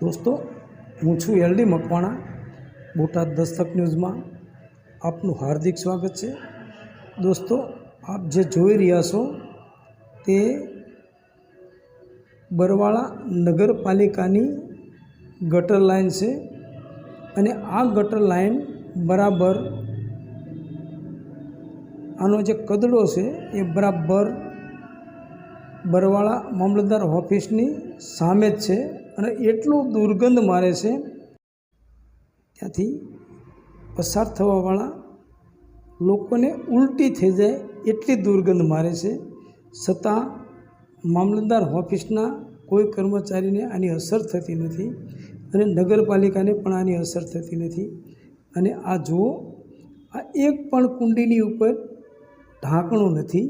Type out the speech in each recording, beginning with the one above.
દોસ્તો, હું છું એલડી મકવાણા, બોટાદ દસ્તક ન્યૂઝમાં આપનું હાર્દિક સ્વાગત છે. દોસ્તો, આપ જે જોઈ રહ્યા છો તે બરવાળા નગરપાલિકાની ગટર લાઇન છે અને આ ગટર લાઇન બરાબર આનો જે કદડો છે એ બરાબર બરવાળા મામલતદાર ઓફિસની સામે જ છે. અને એટલું દુર્ગંધ મારે છે, ત્યાંથી પસાર થવાવાળા લોકોને ઉલટી થઈ જાય એટલી દુર્ગંધ મારે છે. છતાં મામલતદાર ઓફિસના કોઈ કર્મચારીને આની અસર થતી નથી અને નગરપાલિકાને પણ આની અસર થતી નથી. અને આ જુઓ, આ એક પણ કુંડીની ઉપર ઢાંકણું નથી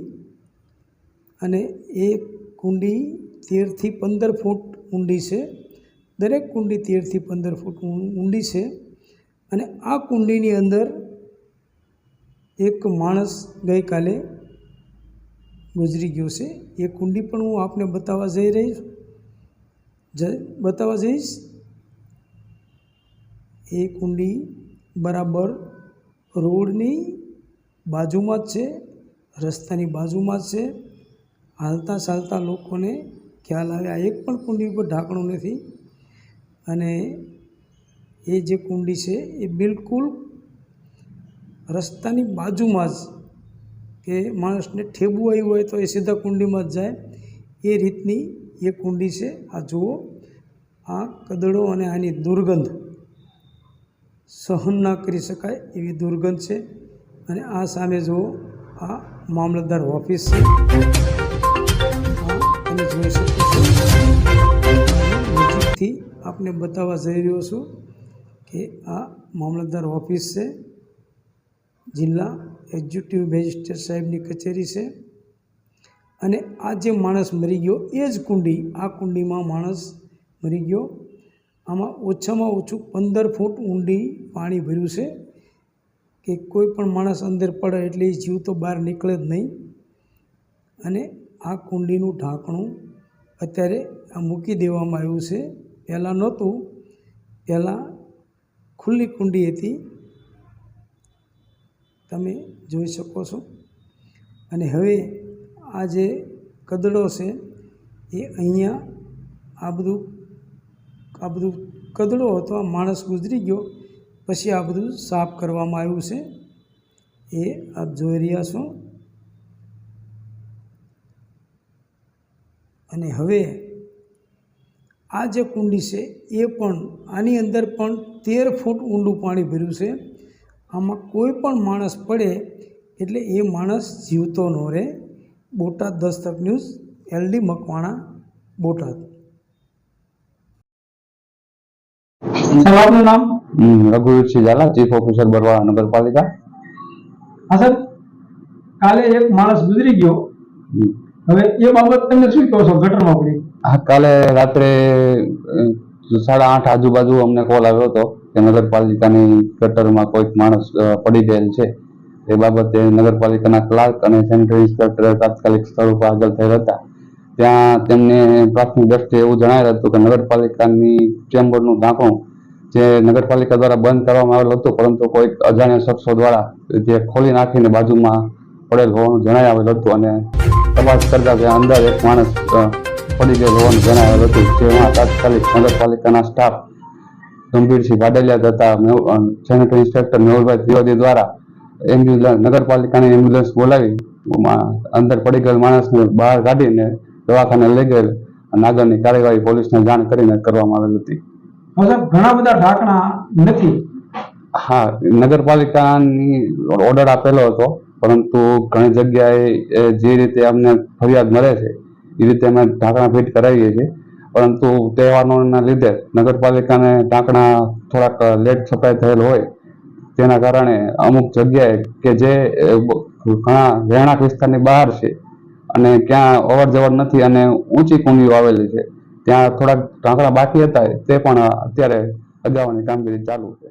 અને એ કુંડી તેરથી પંદર ફૂટ ઊંડી છે. દરેક કુંડી તેરથી પંદર ફૂટ ઊંડી છે અને આ કુંડીની અંદર એક માણસ ગઈકાલે ગુજરી ગયો છે. એ કુંડી પણ હું આપને બતાવવા જઈ રહીશ જ, બતાવવા જઈશ. એ કુંડી બરાબર રોડની બાજુમાં જ છે, રસ્તાની બાજુમાં જ છે. હાલતા ચાલતા લોકોને ખ્યાલ આવે, આ એક પણ કુંડી ઉપર ઢાંકણું નથી. અને એ જે કુંડી છે, એ બિલકુલ રસ્તાની બાજુમાં જ કે માણસને ઠેબુ આવ્યું હોય તો એ સીધા કુંડીમાં જ જાય. એ રીતની એ કુંડી છે. આ જુઓ, આ કદડો અને આની દુર્ગંધ. સહન ના કરી શકાય એવી દુર્ગંધ છે. અને આ સામે જુઓ, આ મામલતદાર ઓફિસ છે. તમે જોઈ શકો છો. નજીકથી આપને બતાવવા જઈ રહ્યો છું કે આ મામલતદાર ઓફિસ છે. જિલ્લા એક્ઝિક્યુટિવ મેજિસ્ટ્રેટ સાહેબની કચેરી છે. અને આ જે માણસ મરી ગયો, એ જ કુંડી, આ કુંડીમાં માણસ મરી ગયો. આમાં ઓછામાં ઓછું પંદર ફૂટ ઊંડી પાણી ભર્યું છે કે કોઈ પણ માણસ અંદર પડે એટલે એ જીવ તો બહાર નીકળે જ નહીં. અને આ કુંડીનું ઢાંકણું અત્યારે આ મૂકી દેવામાં આવ્યું છે. પહેલાં નહોતું, પહેલાં ખુલ્લી કુંડી હતી. તમે જોઈ શકો છો. અને હવે આ જે કદડો છે, એ અહીંયા આ બધું આ બધું કદડો હતો આ માણસ ગુજરી ગયો, પછી આ બધું સાફ કરવામાં આવ્યું છે. એ આપ જોઈ રહ્યા છો. અને હવે આ જે કુંડી છે એ પણ આની અંદર પણ તેર ફૂટ ઊંડું પાણી ભર્યું છે. આમાં કોઈ પણ માણસ પડે એટલે એ માણસ જીવતો ન રહે. Botad Dastak news LD Makwana Botad. આપનું નામ? રઘુવીરસિંહ ઝાલા ચીફ ઓફિસર બરવાળા નગરપાલિકા. હા સર. કાલે એક માણસ ગુજરી ગયો. હવે એ બાબત તમે શું કહો છો ગટરમાં પડી? હા, કાલે રાત્રે સાડા આઠ આજુબાજુ અમને કોલ આવ્યો હતો કે નગરપાલિકાની ગટરમાં કોઈક માણસ પડી ગયેલ છે. એ બાબતે નગરપાલિકાના ક્લાર્ક અને સેનિટરી ઇન્સ્પેક્ટર તાત્કાલિક સ્થળ ઉપર હાજર થયેલ હતા. ત્યાં તેમને પ્રાથમિક દ્રષ્ટિએ એવું જણાવેલ હતું કે નગરપાલિકાની ચેમ્બરનું ઢાંકણું જે નગરપાલિકા દ્વારા બંધ કરવામાં આવેલ હતું, પરંતુ કોઈક અજાણ્યા શખ્સો દ્વારા જે ખોલી નાખીને બાજુમાં પડેલ હોવાનું જણાઈ હતું અને તપાસ કરતા ત્યાં અંદર એક માણસ પડી ગયેલો હોવાનું જણાવેલ હતું. જેમાં તાત્કાલિક નગરપાલિકાના સ્ટાફ ગંભીરસિંહ ભાડલિયા તથા સેનેટરી ઇન્સ્પેક્ટર મેહુલભાઈ ત્રિવેદી દ્વારા એમ્બ્યુલન્સ નગરપાલિકાની એમ્બ્યુલન્સ બોલાવી અંદર પડી ગયેલ માણસને બહાર કાઢીને દવાખાને લઈ ગયેલ અને આગળની કાર્યવાહી પોલીસને જાણ કરીને કરવામાં આવેલ હતી. ઘણા બધા ઢાંકણા નથી? હા નગરપાલિકાની ઓર્ડર આપેલો હતો. પરંતુ ઘણી જગ્યાએ જે રીતે અમને ફરિયાદ મળે છે, એ રીતે અમે ઢાંકણા ફિટ કરાવીએ છીએ. પરંતુ તહેવારોના લીધે નગરપાલિકાને ઢાંકણા થોડાક લેટ સપ્લાય થયેલ હોય, તેના કારણે અમુક જગ્યાએ કે જે ઘણા રહેણાંક વિસ્તારની બહાર છે અને ક્યાં અવર જવર નથી અને ઊંચી કુંડીઓ આવેલી છે, ત્યાં થોડાક ઢાંકણા બાકી હતા, તે પણ અત્યારે અગાઉની કામગીરી ચાલુ છે.